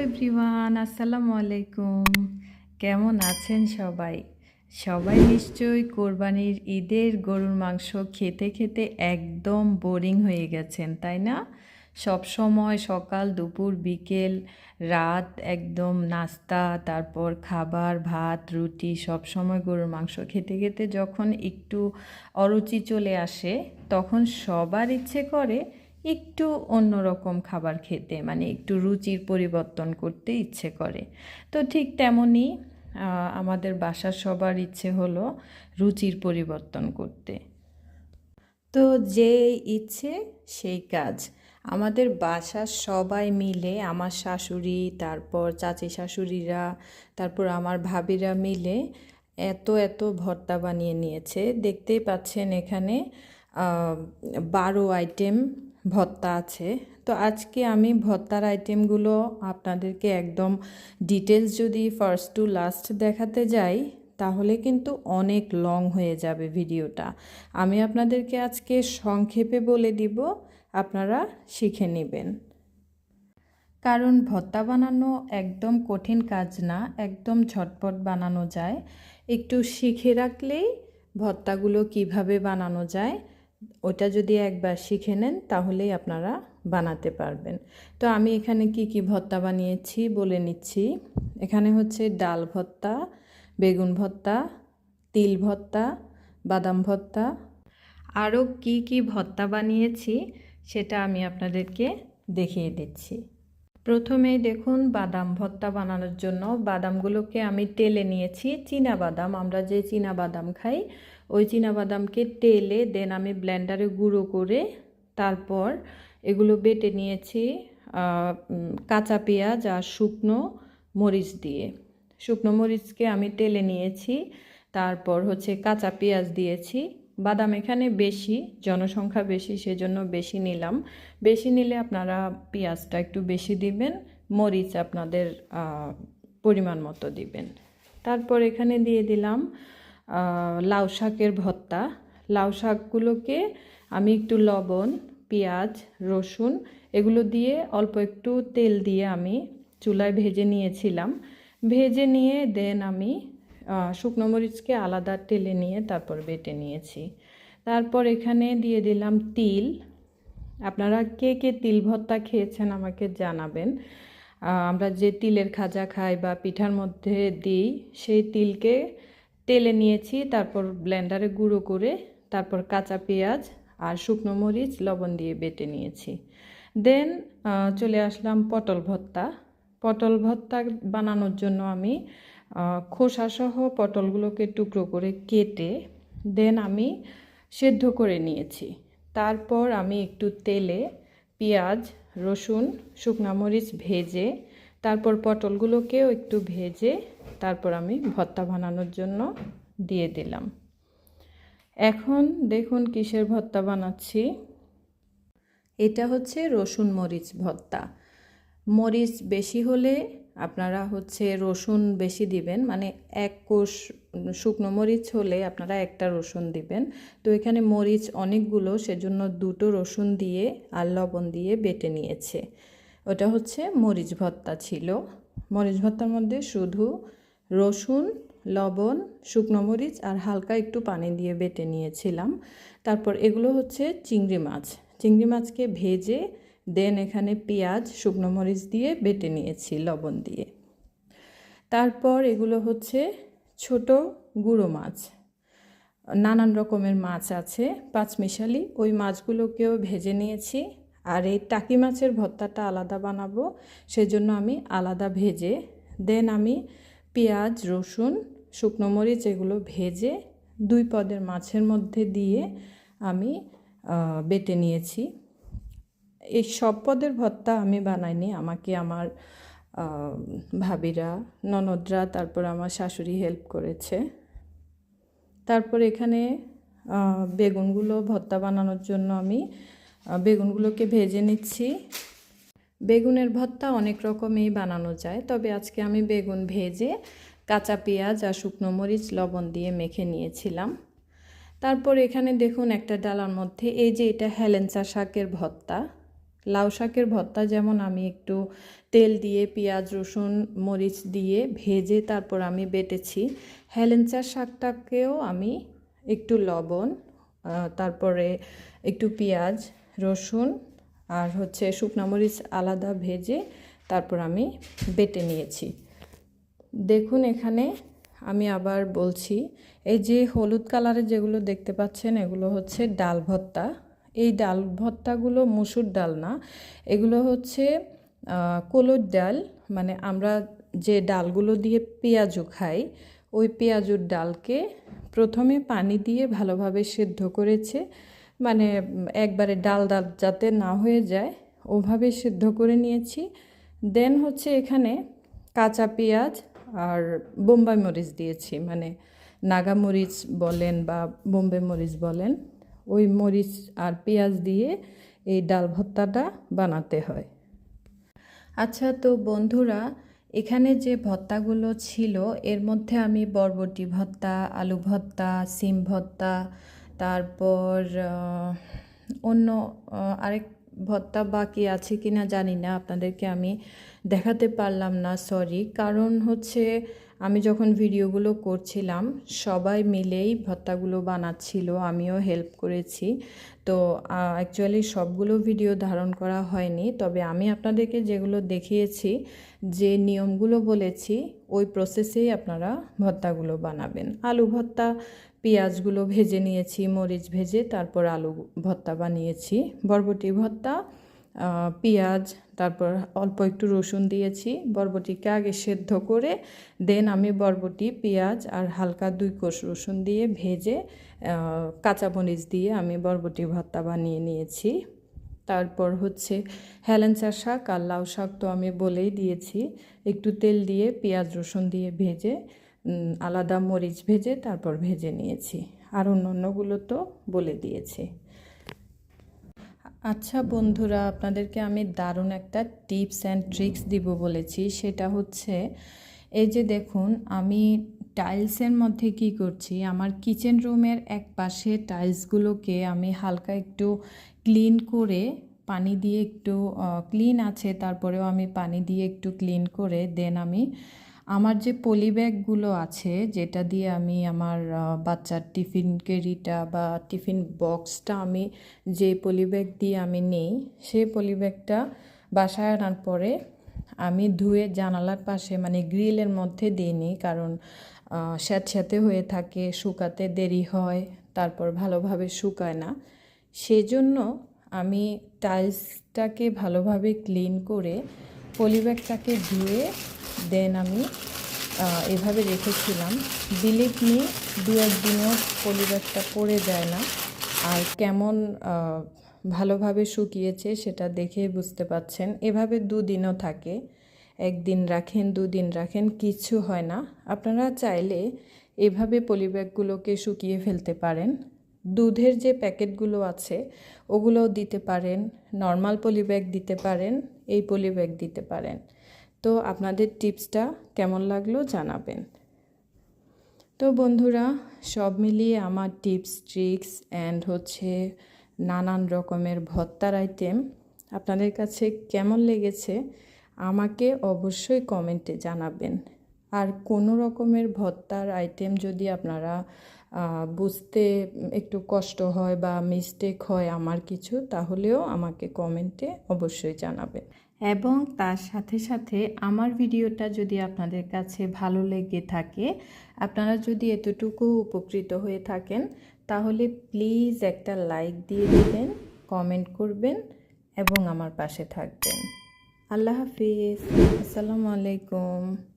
Everyone আসসালামু আলাইকুম কেমন আছেন সবাই? সবাই নিশ্চয়ই কোরবানির ঈদের গরুর মাংস খেতে খেতে একদম বোরিং হয়ে গেছেন, তাই না? সব সময় সকাল, দুপুর, বিকেল, রাত একদম নাস্তা, তারপর খাবার, ভাত, রুটি সব সময় গরুর মাংস খেতে খেতে যখন একটু অরুচি চলে আসে, তখন সবার ইচ্ছে করে একটু অন্যরকম খাবার খেতে মানে একটু রুচির পরিবর্তন করতে ইচ্ছে করে। তো ঠিক তেমনই আমাদের বাসার সবার ইচ্ছে হলো রুচির পরিবর্তন করতে। তো যে ইচ্ছে, সেই কাজ। আমাদের বাসার সবাই মিলে, আমার শাশুড়ি, তারপর চাচি শাশুড়িরা, তারপর আমার ভাবিরা মিলে এত এত ভর্তা বানিয়ে নিয়েছে। দেখতেই পাচ্ছেন এখানে বারো আইটেম ভর্তা আছে। তো আজকে আমি ভত্তার আইটেমগুলো আপনাদেরকে একদম ডিটেলস যদি ফার্স্ট টু লাস্ট দেখাতে যাই, তাহলে কিন্তু অনেক লং হয়ে যাবে ভিডিওটা আমি আপনাদেরকে আজকে সংক্ষেপে বলে দিব, আপনারা শিখে নেবেন। কারণ ভত্তা বানানো একদম কঠিন কাজ না, একদম ঝটপট বানানো যায়। একটু শিখে রাখলেই ভত্তাগুলো কীভাবে বানানো যায় ওটা যদি একবার শিখে নেন, তাহলেই আপনারা বানাতে পারবেন। তো আমি এখানে কি কি ভর্তা বানিয়েছি বলে নিচ্ছি। এখানে হচ্ছে ডাল ভর্তা, বেগুন ভর্তা, তিল ভর্তা, বাদাম ভর্তা। আরও কি কি ভর্তা বানিয়েছি সেটা আমি আপনাদেরকে দেখিয়ে দিচ্ছি। প্রথমেই দেখুন, বাদাম ভর্তা বানানোর জন্য বাদামগুলোকে আমি তেলে নিয়েছি। চীনা বাদাম, আমরা যে চীনা বাদাম খাই ওই বাদামকে তেলে দেন আমি ব্লেন্ডারে গুঁড়ো করে তারপর এগুলো বেটে নিয়েছি কাঁচা পেঁয়াজ আর শুকনো মরিচ দিয়ে। শুকনো মরিচকে আমি তেলে নিয়েছি, তারপর হচ্ছে কাঁচা পেঁয়াজ দিয়েছি। বাদাম এখানে বেশি, জনসংখ্যা বেশি, সেজন্য বেশি নিলাম। বেশি নিলে আপনারা পেঁয়াজটা একটু বেশি দিবেন, মরিচ আপনাদের পরিমাণ মতো দিবেন। তারপর এখানে দিয়ে দিলাম লাউ শাকের ভর্তা। লাউ শাকগুলোকে আমি একটু লবণ, পেঁয়াজ, রসুন এগুলো দিয়ে অল্প একটু তেল দিয়ে আমি চুলায় ভেজে নিয়েছিলাম। ভেজে নিয়ে দেন আমি শুকনো মরিচকে আলাদা তেলে নিয়ে তারপর বেটে নিয়েছি। তারপর এখানে দিয়ে দিলাম তিল। আপনারা কে কে তিল ভর্তা খেয়েছেন আমাকে জানাবেন। আমরা যে তিলের খাজা খাই বা পিঠার মধ্যে দিই, সেই তিলকে তেলে নিয়েছি, তারপর ব্লেন্ডারে গুঁড়ো করে, তারপর কাঁচা পেঁয়াজ আর শুকনো মরিচ, লবণ দিয়ে বেটে নিয়েছি। দেন চলে আসলাম পটল ভর্তা। পটল ভর্তা বানানোর জন্য আমি খোসাসহ পটলগুলোকে টুকরো করে কেটে দেন আমি সেদ্ধ করে নিয়েছি। তারপর আমি একটু তেলে পেঁয়াজ, রসুন, শুকনা মরিচ ভেজে তারপর পটলগুলোকেও একটু ভেজে তারপর আমি ভর্তা বানানোর জন্য দিয়ে দিলাম। এখন দেখুন কিসের ভর্তা বানাচ্ছি। এটা হচ্ছে রসুন মরিচ ভর্তা। মরিচ বেশি হলে আপনারা হচ্ছে রসুন বেশি দিবেন মানে এক কোষ শুকনো মরিচ হলে আপনারা একটা রসুন দিবেন। তো এখানে মরিচ অনেকগুলো, সেজন্য দুটো রসুন দিয়ে আর লবণ দিয়ে বেটে নিয়েছে। ওটা হচ্ছে মরিচ ভর্তা ছিল। মরিচ ভর্তার মধ্যে শুধু রসুন, লবণ, শুকনো মরিচ আর হালকা একটু পানি দিয়ে বেটে নিয়েছিলাম। তারপর এগুলো হচ্ছে চিংড়ি মাছ। চিংড়ি মাছকে ভেজে দেন এখানে পেঁয়াজ, শুকনো মরিচ দিয়ে বেটে নিয়েছি লবণ দিয়ে। তারপর এগুলো হচ্ছে ছোট গুঁড়ো মাছ। নানান রকমের মাছ আছে, পাঁচমিশালি। ওই মাছগুলোকেও ভেজে নিয়েছি। আর এই টাকি মাছের ভর্তাটা আলাদা বানাবো, সেজন্য আমি আলাদা ভেজে, দেন আমি পেঁয়াজ, রসুন, শুকনো মরিচ এগুলো ভেজে দুই পদের মাছের মধ্যে দিয়ে আমি বেটে নিয়েছি। এই সব পদের ভর্তা আমি বানাইনি, আমাকে আমার ভাবিরা, ননদরা, তারপর আমার শাশুড়ি হেল্প করেছে। তারপর এখানে বেগুনগুলো ভর্তা বানানোর জন্য আমি বেগুনগুলোকে ভেজে নিচ্ছি। বেগুনের ভর্তা অনেক রকমই বানানো যায়, তবে আজকে আমি বেগুন ভেজে কাঁচা পেঁয়াজ আর শুকনো মরিচ লবণ দিয়ে মেখে নিয়েছিলাম। তারপর এখানে দেখুন একটা ডালার মধ্যে এই যে এটা হেলেঞ্চা শাকের ভর্তা। লাউ শাকের ভর্তা যেমন আমি একটু তেল দিয়ে, পেঁয়াজ, রসুন, মরিচ দিয়ে ভেজে তারপর আমি বেটেছি। হেলেঞ্চার শাকটাকেও আমি একটু লবণ তারপরে একটু পেঁয়াজ রসুন আর হচ্ছে শুকনা মরিচ আলাদা ভেজে তারপর আমি বেটে নিয়েছি। দেখুন এখানে আমি আবার বলছি, এই যে হলুদ কালারের যেগুলো দেখতে পাচ্ছেন, এগুলো হচ্ছে ডাল ভত্তা এই ডাল ভত্তাগুলো মুসুর ডাল না, এগুলো হচ্ছে কোলর ডাল। মানে আমরা যে ডালগুলো দিয়ে পেঁয়াজু খাই, ওই পেঁয়াজুর ডালকে প্রথমে পানি দিয়ে ভালোভাবে সেদ্ধ করেছে। মানে একবারে ডাল ডাল যাতে না হয়ে যায়, ওভাবে সেদ্ধ করে নিয়েছি। দেন হচ্ছে এখানে কাঁচা পেঁয়াজ আর বোম্বাই মরিচ দিয়েছি। মানে নাগা মরিচ বলেন বা বোম্বে মরিচ বলেন, ওই মরিচ আর পেঁয়াজ দিয়ে এই ডাল ভর্তাটা বানাতে হয়। আচ্ছা তো বন্ধুরা, এখানে যে ভত্তাগুলো ছিল, এর মধ্যে আমি বরবটি ভত্তা আলু ভত্তা সিম ভর্তা তারপর অন্য আরেক ভত্তা বাকি আছে কি না জানি না, আপনাদেরকে আমি দেখাতে পারলাম না সরি কারণ হচ্ছে, আমি যখন ভিডিওগুলো করছিলাম, সবাই মিলেই ভত্তাগুলো বানাচ্ছিল, আমিও হেল্প করেছি। তো অ্যাকচুয়ালি সবগুলো ভিডিও ধারণ করা হয়নি, তবে আমি আপনাদেরকে যেগুলো দেখিয়েছি, যে নিয়মগুলো বলেছি, ওই প্রসেসেই আপনারা ভত্তাগুলো বানাবেন। আলু ভর্তা পেঁয়াজগুলো ভেজে নিয়েছি, মরিচ ভেজে তারপর আলু ভর্তা বানিয়েছি। বরবটি ভর্তা পেঁয়াজ, তারপর অল্প একটু রসুন দিয়েছি। বরবটিকে আগে সেদ্ধ করে দেন আমি বরবটি, পেঁয়াজ আর হালকা দুই কোষ রসুন দিয়ে ভেজে কাঁচামরিচ দিয়ে আমি বরবটি ভর্তা বানিয়ে নিয়েছি। তারপর হচ্ছে হেলেঞ্চা শাক আর লাউ শাক তো আমি বলেই দিয়েছি। একটু তেল দিয়ে পেঁয়াজ রসুন দিয়ে ভেজে আলাদা মরিচ ভেজে তারপর ভেজে নিয়েছি। আর অন্য অন্যগুলো তো বলে দিয়েছি। আচ্ছা বন্ধুরা, আপনাদেরকে আমি দারুণ একটা টিপস অ্যান্ড ট্রিক্স দিব বলেছি। সেটা হচ্ছে, এই যে দেখুন, আমি টাইলসের মধ্যে কি করছি, আমার কিচেন রুমের এক পাশে টাইলসগুলোকে আমি হালকা একটু ক্লিন করে পানি দিয়ে একটু ক্লিন আছে, তারপরেও আমি পানি দিয়ে একটু ক্লিন করে দেন আমি আমার যে পলি ব্যাগগুলো আছে, যেটা দিয়ে আমি আমার বাচ্চার টিফিন কেরিটা বা টিফিন বক্সটা আমি যে পলি ব্যাগ দিয়ে আমি নেই সেই পলি ব্যাগটা বাসায় আনার পরে আমি ধুয়ে জানালার পাশে মানে গ্রিলের মধ্যে দিয়ে দিইনি কারণ স্যাঁতস্যাঁতে হয়ে থাকে, শুকাতে দেরি হয়, তারপর ভালোভাবে শুকায় না। সেজন্য আমি টাইলসটাকে ভালোভাবে ক্লিন করে পলিব্যাগটাকে ধুয়ে দেন আমি এভাবে রেখেছিলাম। বিলিভ মি দু একদিনও পলিব্যাগটা পড়ে যায় না। আর কেমন ভালোভাবে শুকিয়েছে সেটা দেখে বুঝতে পাচ্ছেন এভাবে দুদিনও থাকে। একদিন রাখেন, দুদিন রাখেন কিছু হয় না। আপনারা চাইলে এভাবে পলিব্যাগগুলোকে শুকিয়ে ফেলতে পারেন। দুধের যে প্যাকেটগুলো আছে, ওগুলোও দিতে পারেন, নর্মাল পলিব্যাগ দিতে পারেন, এই পলিব্যাগ দিতে পারেন। তো আপনাদের টিপসটা কেমন লাগল জানাবেন। তো বন্ধুরা, সব মিলিয়ে আমার টিপস, ট্রিক্স অ্যান্ড হচ্ছে নানান রকমের ভত্তার আইটেম আপনাদের কাছে কেমন লেগেছে, আমাকে অবশ্যই কমেন্টে জানাবেন। আর কোনো রকমের ভত্তার আইটেম যদি আপনারা বুঝতে একটু কষ্ট হয় বা মিস্টেক হয় আমার কিছু, তাহলেও আমাকে কমেন্টে অবশ্যই জানাবেন। এবং তার সাথে সাথে আমার ভিডিওটা যদি আপনাদের কাছে ভালো লেগে থাকে, আপনারা যদি এতটুকু উপকৃত হয়ে থাকেন, তাহলে প্লিজ একটা লাইক দিয়ে দেবেন কমেন্ট করবেন এবং আমার পাশে থাকবেন। আল্লাহ হাফিজ। আসসালামু আলাইকুম।